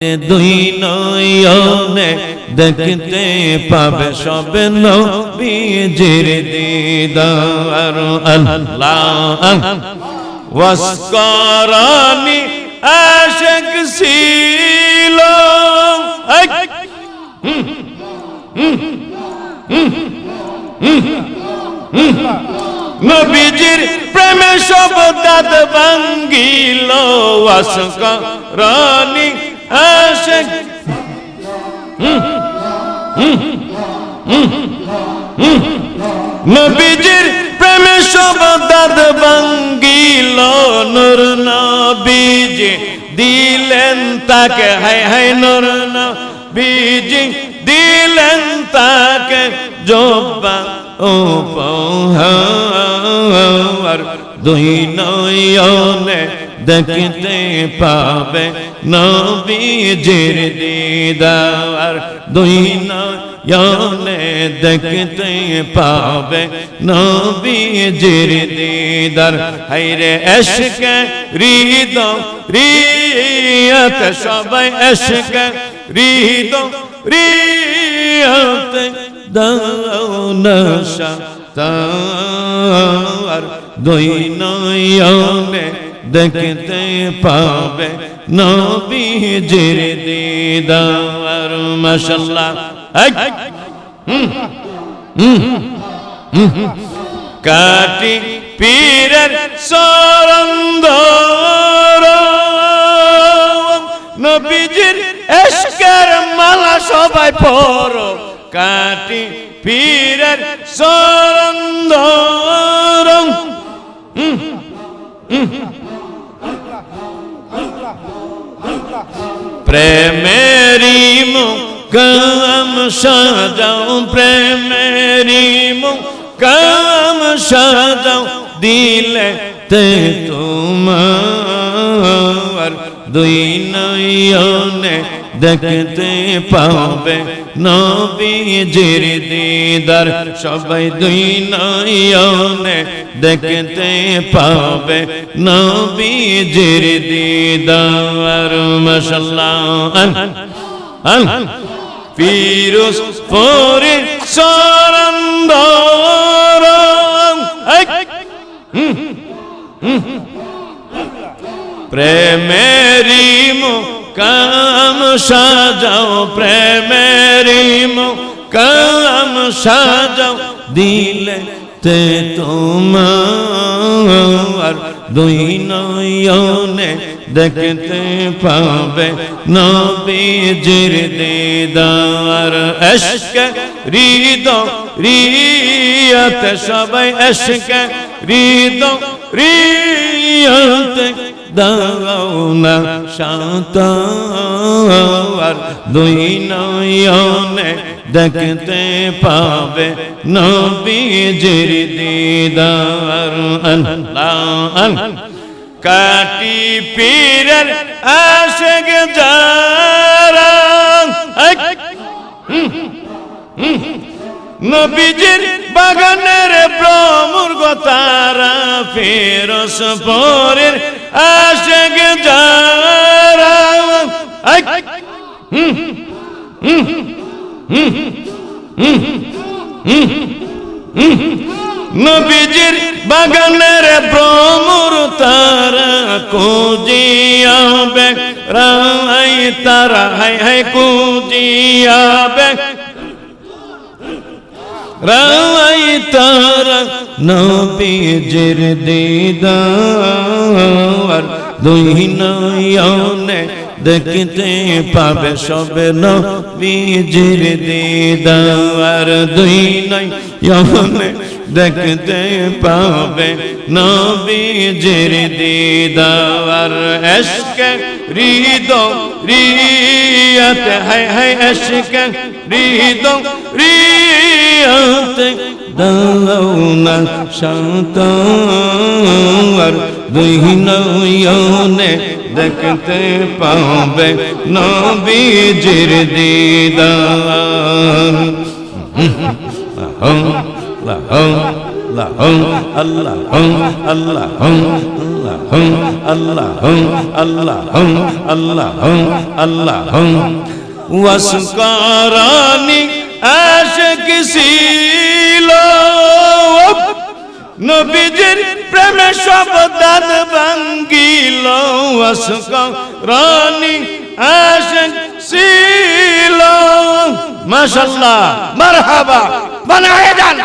দুই নয়নে দেখতে পাবে সব নবীজির দিদার আল্লাহ। ওয়াসকারানি আশক ছিল। নবীজির প্রেমে সব দাঁত ভাঙ্গিল। ওয়াসকারানি আশক নবীজির প্রেমে সব দাদ ভাঙ্গিল, নুর নবীজি দিলেন তাকে। হায় হায়, নূর নবীজি দিলেন তাকে। জব্বা ও পৌহার দুই নয়নে দেখতে পাবে নবীজির দিদার। দুই নয়নে দেখতে পাবে নবীজির দিদার। হাইরে এশকে হৃদ রিয়ত সবাই এশকে হৃদ রিয়ত দাও তার। দুই নয়নে দেখতে পাবে নবীজির দিদার মাশাল্লাহ হুম, হুম, হুম, হুম। কাটি পীরের সরন্দর। নবীজির এশকের মালা সবাই পড়ো কাটি পীরের সরন্দর। প্রেমেরি মুকাম সাজাও প্রেমেরি মুকাম সাজাও দিলে তে তোমার দুই নয়নে দেখতে পাবে নবীজির দিদার। সবাই দুই নয়নে দেখতে পাবে নবীজির দিদার। মাশাল্লাহ। ফিরোজ পরে সরন্দর। প্রেমেরি কাম সাজাও প্রেমেরি কাম সাজাও দিলে তে তোমার দুই নয়নে দেখতে পাবে নবীজির দিদার। এশক হৃদ রিয়ত সবাই রিয়ত দাও না শান্তার দুই নয়নে দেখতে পাবে নবীজির দিদার আল্লাহ। কাটি পীরের আশেক যারা। নবীজির বাগানের ভ্রমুর্গ তারা ফেরস পরের আশেক যারা। নবীজির বাগানের ভ্রমর তারা কুজিয়াবে রাই তারা হাই হাই কুজিয়াবে রাই তারা নবীজির দিদার। দুই নয়নে দেখতে পাবে সবে নবীজির দিদার। দুই নয়নে দেখতে পাবে নবীজির দিদার। এশক হৃদ রিয়ত, হায় হায় এশক হৃদ রিয়ত দাউনা শান্তার দুই নয়নে দেখতে পাবে নবীজির দিদার। লাহম লাহম আল্লাহ আল্লাহ আল্লাহ আল্লাহ আল্লাহ আল্লাহ আল্লাহ। ওয়াসকারানি আশক ছিল। নবীজির প্রেমে সব দান ভাঙ্গিল। রানী আশক ছিল। মাশাল্লাহ মারহাবা। বানায়ে যান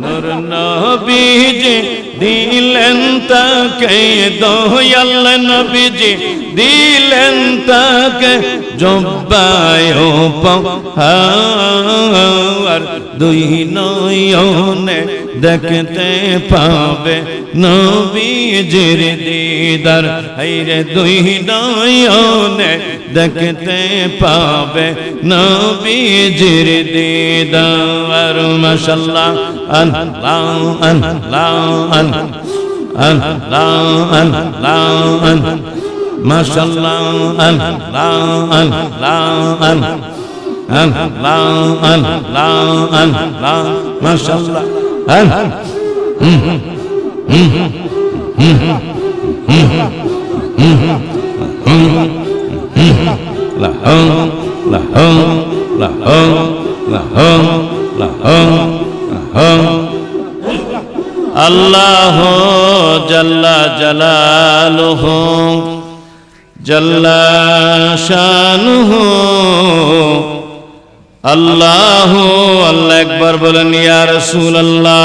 নূর নবীজি দিলেন তাকে, দয়াল নবীজি দিলেন তাকে। জব্বায় পাহার দুই নয়নে দেখতে পাবে নবীজির দিদার হাইরে দুই নয়নে দেখতে পাবে নবীজির দিদার মাশাল্লাহ আল্লাহ আল্লাহ আল্লাহ আল্লাহ আল্লাহ মাশাল্লাহ আল্লাহ আল্লাহ আল্লাহ আল্লাহ আল্লাহ আল্লাহ মাশাল্লাহ আল্লাহ আল্লাহ জাল্লা জালালুহ জাল্লা শানুহু আল্লাহ আল্লাহ একবার বলেন ইয়া রাসূলুল্লাহ।